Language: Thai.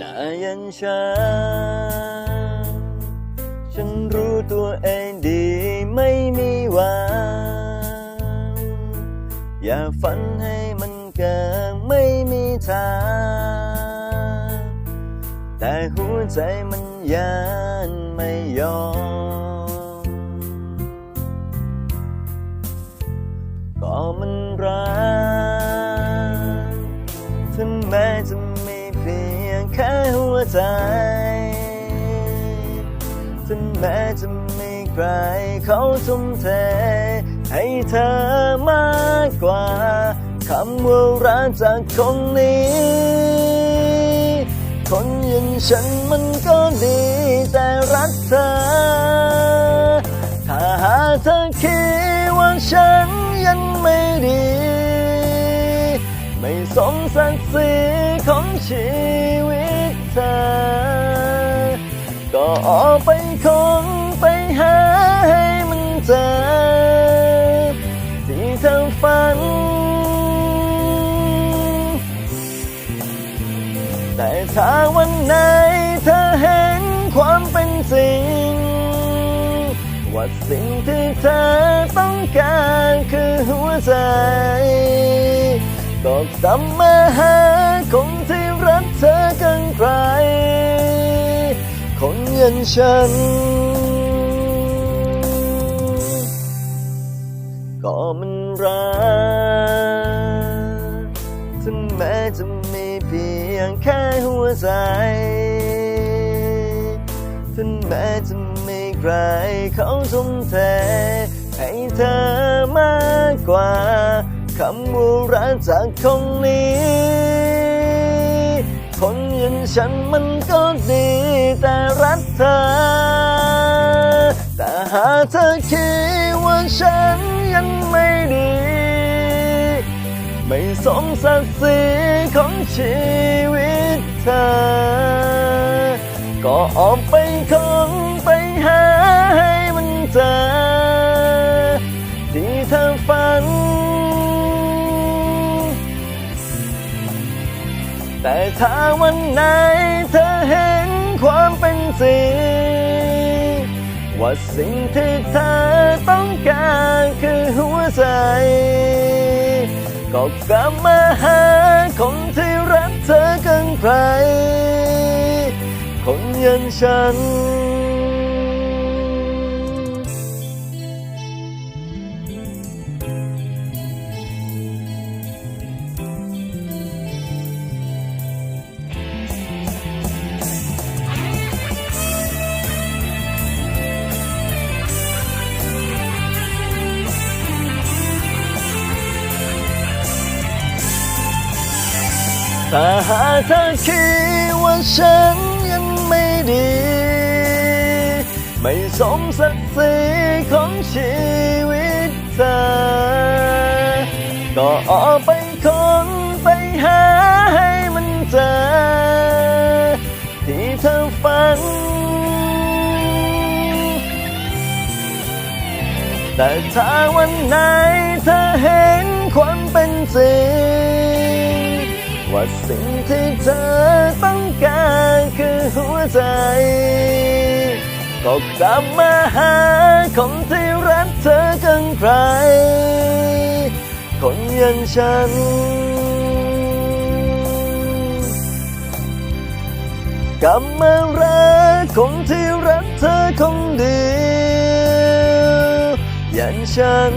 นายันฉันฉันรู้ตัวเองดีไม่มีวันอย่าฝันให้มันเกินไม่มีทางแต่หัวใจมันยันไม่ยอมก็มัน วใจ ถึงแม้จะมีใครเขาทุ่มเท ให้เธอมากกว่าคำว่ารักจากคนนี้ คนอยังฉันมันก็ดีแต่รักเธอ ถ้าหาเธอคิดว่าฉันยังไม่ดี ไม่สมศักดิ์ศรีของชี ไปคงไปหาให้มันเจอที่เธอฝัน แต่ถ้าวันไหนเธอเห็นความเป็นจริง ว่าสิ่งที่เธอต้องการคือหัวใจก็กลับมาหาคนที่รักเธอกันใคร คนอยันฉัน ก็มันรักถึงแม้จะมีเพียงแค่หัวใจถึงแม้จะไมีใครเขาทุ่มเทให้เธอมากกว่าคำว่ารักจากคนนี้ คนอยันฉันมันก็ดีแต่รักเธอ แต่หากเธอคิดว่าฉันยังไม่ดี ไม่สมศักดิ์ศรีของชีวิตเธอ ก็ออกไปคงไปหาให้มันเจอ แต่ถ้าวันไหนเธอเห็นความเป็นจริงว่าสิ่งที่เธอต้องการคือหัวใจ ก็กลับมาหาคนที่รักเธอเกันใครคนอยันฉัน ถ้าหากเธอคิดว่าฉันยังไม่ดี ไม่สมศักดิ์ศรีของชีวิตเธอ ก็ออกไปคนไปหาให้มันเจอ ที่เธอฝัน แต่ถ้าวันไหนเธอเห็นความเป็นจริง ว่าสิ่งที่เธอต้องการคือหัวใจ ก็กลับมาหาคนที่รักเธอกันใคร คนอยันฉัน กลับมารักคนที่รักเธอคนเดียวอย่างฉัน